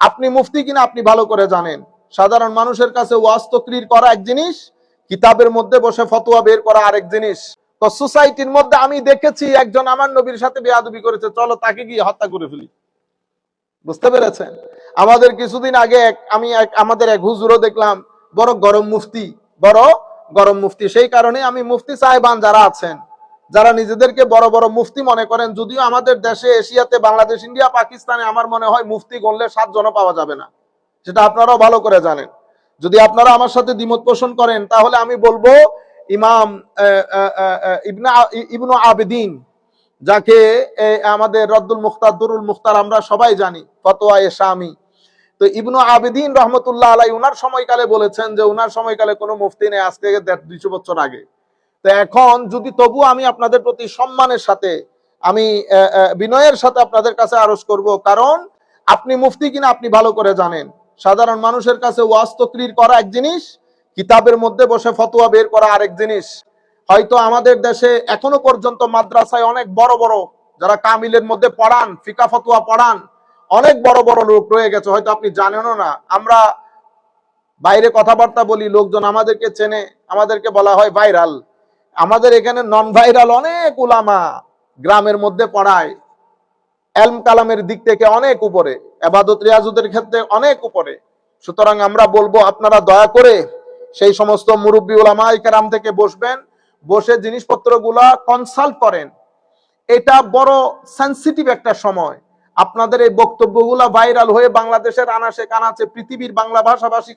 আপনি মুফতি কিনা আপনি ভালো করে জানেন। সাধারণ মানুষের কাছে ওয়াজ তকরির করা এক জিনিস, কিতাবের মধ্যে বসে ফতোয়া বের করা আরেক জিনিস। তো সোসাইটির মধ্যে আমি দেখেছি একজন আমার নবীর সাথে বেয়াদবি করেছে, চলো তাকে গিয়ে হত্যা করে ফেলি। বুঝতে পেরেছেন? আমাদের কিছুদিন আগে আমি এক- আমাদের এক হুজুরও দেখলাম, বড় গরম মুফতি, বড় গরম মুফতি। সেই কারণে আমি মুফতি সাহেবান যারা আছেন যারা নিজেদেরকে বড় বড় মুফতি মনে করেন, যদিও আমাদের দেশে এশিয়াতে বাংলাদেশ, ইন্ডিয়া, পাকিস্তানে আমার মনে হয় মুফতি গণলে সাতজনও পাওয়া যাবে না। সেটা আপনারাও ভালো করে জানেন। যদি আপনারা আমার সাথে দ্বিমত পোষণ করেন, তাহলে আমি বলব ইমাম ইবনা আবেদিন, যাকে আমাদের রদ্দুল মুখতার, দুরুল মুখতার আমরা সবাই জানি, ফতোয়া এ শামি। তো ইবনু আবেদিন রহমতুল্লাহ আলাই, উনার সময়কালে বলেছেন যে, উনার সময়কালে কোনো মুফতি নেই আজ থেকে দেড় দুইশো বছর আগে। তো এখন যদি তবু আমি আপনাদের প্রতি সম্মানের সাথে, আমি বিনয়ের সাথে আপনাদের কাছে আরজ করব, কারণ আপনি মুফতি কিনা আপনি ভালো করে জানেন। সাধারণ মানুষের কাছে ওয়াজ তকরির করা এক জিনিস, কিতাবের মধ্যে বসে ফতোয়া বের করা আরেক জিনিস। হয়তো আমাদের দেশে এখনও পর্যন্ত মাদ্রাসায় অনেক বড় বড়, যারা কামিলের মধ্যে পড়ান, ফিকা ফতোয়া পড়ান, অনেক বড় বড় লোক রয়ে গেছে, হয়তো আপনি জানেনও না। আমরা বাইরে কথাবার্তা বলি, লোকজন আমাদেরকে চেনে, আমাদেরকে বলা হয় ভাইরাল। আমাদের এখানে নন ভাইরাল অনেক উলামা গ্রামের মধ্যে পড়ায়। এলম কালামের দিক থেকে অনেক উপরে, এবাদত রিয়াজুদের ক্ষেত্রে অনেক উপরে। সুতরাং আমরা বলব, আপনারা দয়া করে সেই সমস্ত মুরব্বী উলামা ইকরাম থেকে বসবেন, বসে জিনিসপত্রগুলা কনসাল্ট করেন। এটা বড় সেন্সিটিভ একটা সময়। আপনাদের এই বক্তব্যগুলা ভাইরাল হয়ে বাংলাদেশের আনাসে কানাচে পৃথিবীর বাংলা ভাষাভাষী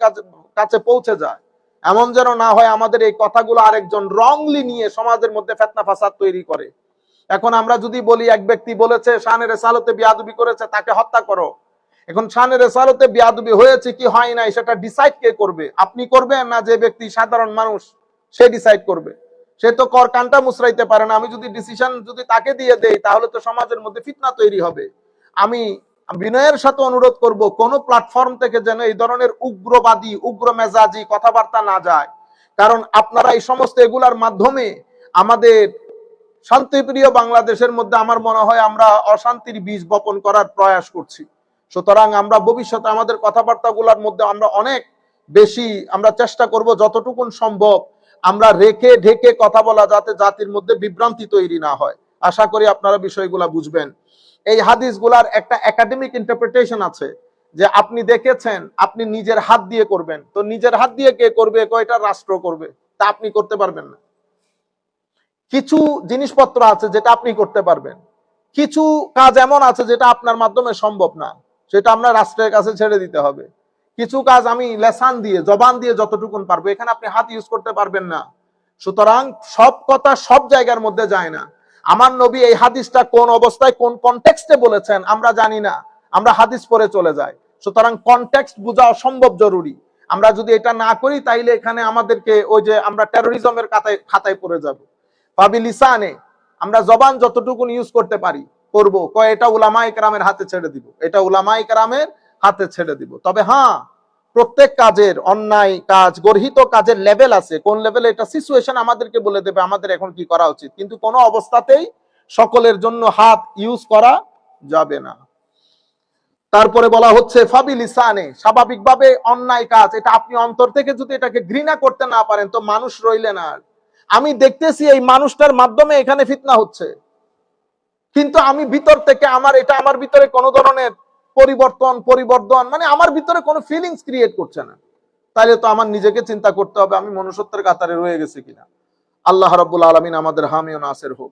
কাছে পৌঁছে যায়। এমন যেন না হয় আমাদের এই কথাগুলো আরেকজন রংলি নিয়ে সমাজের মধ্যে ফেতনা ফাসাদ তৈরি করে। এখন আমরা যদি বলি, এক ব্যক্তি বলেছে, শানের রেসালতে বিয়াদবি করেছে, তাকে হত্যা করো। এখন শানের রেসালতে বিয়াদবি হয়েছে কি হয় নাই, সেটা ডিসাইড কে করবে? আপনি করবেন না যে ব্যক্তি সাধারণ মানুষ, সে ডিসাইড করবে। সে তো কর কানটা মুসরাইতে পারে না। আমি যদি ডিসিশন যদি তাকে দিয়ে দেই, তাহলে তো সমাজের মধ্যে ফিতনা তৈরি হবে। আমি বিনয়ের সাথে অনুরোধ করব, কোন প্ল্যাটফর্ম থেকে যেন এই ধরনের উগ্রবাদী উগ্র মেজাজি কথাবার্তা না যায়। কারণ আপনারা এই সমস্ত এগুলার মাধ্যমে আমাদের শান্তিপ্রিয় বাংলাদেশের মধ্যে আমার মনে হয় আমরা অশান্তির বীজ বপন করার প্রয়াস করছি। সুতরাং আমরা ভবিষ্যতে আমাদের কথাবার্তাগুলোর মধ্যে আমরা অনেক বেশি আমরা চেষ্টা করব যতটুকুন সম্ভব আমরা রেখে ঢেকে কথা বলা যাতে জাতির মধ্যে বিভ্রান্তি তৈরি না হয়। আশা করি আপনারা বিষয়গুলা বুঝবেন। এই হাদিসগুলার একটা একাডেমিক ইন্টারপ্রিটেশন আছে যে আপনি দেখেছেন, আপনি নিজের হাত দিয়ে করবেন। তো নিজের হাত দিয়ে কে করবে? কয়টা রাষ্ট্র করবে? তা আপনি করতে পারবেন না। কিছু জিনিসপত্র আছে যেটা আপনি করতে পারবেন। কিছু কাজ এমন আছে যেটা আপনার মাধ্যমে সম্ভব না। সেটা আপনার রাষ্ট্রের কাছে ছেড়ে দিতে হবে। কিছু কাজ আমি লেসান দিয়ে, জবান দিয়ে যতটুকুন পারব, এখানে আপনি হাত ইউজ করতে পারবেন না। সুতরাং সব কথা সব জায়গার মধ্যে যায় না। আমার নবী এই হাদিসটা কোন অবস্থায়, কোন কনটেক্সটে বলেছেন আমরা জানি না। আমরা হাদিস পরে চলে যাই। সুতরাং কনটেক্সট বোঝা অসম্ভব জরুরি। আমরা যদি এটা না করি, তাইলে এখানে আমাদেরকে ওই যে আমরা টেরোরিজমের খাতায় খাতায় পড়ে যাব। পাবি লিসানে, আমরা জবান যতটুকু ইউজ করতে পারি করব কয়, এটা উলামা ইকরামের হাতে ছেড়ে দিব। এটা উলামা ইকরামের হাতে ছেড়ে দিব। তবে হ্যাঁ প্রত্যেক কাজের অন্যায় কাজ, গর্হিত কাজের লেভেল আছে। কোন লেভেলে এটা সিচুয়েশন আমাদেরকে বলে দেবে, আমাদের এখন কি করা উচিত? কিন্তু কোনো অবস্থাতেই সকলের জন্য হাত ইউজ করা যাবে না। তারপরে বলা হচ্ছে ফাবিল ইসানে স্বাভাবিকভাবে অন্যায় কাজ। এটা আপনি অন্তর থেকে যদি এটাকে ঘৃণা করতে না পারেন, তো মানুষ রইলেন আর। আমি দেখতেছি এই মানুষটার মাধ্যমে এখানে ফিতনা হচ্ছে। কিন্তু আমি ভিতর থেকে আমার, এটা আমার ভিতরে কোনো ধরনের পরিবর্তন পরিবর্তন মানে আমার ভিতরে কোনো ফিলিংস ক্রিয়েট করছে না। তাইলে তো আমার নিজেকে চিন্তা করতে হবে, আমি মনুষ্যত্বের কাতারে রয়ে গেছি কিনা। আল্লাহ রাব্বুল আলমিন আমাদের হামিও নাসের হোক।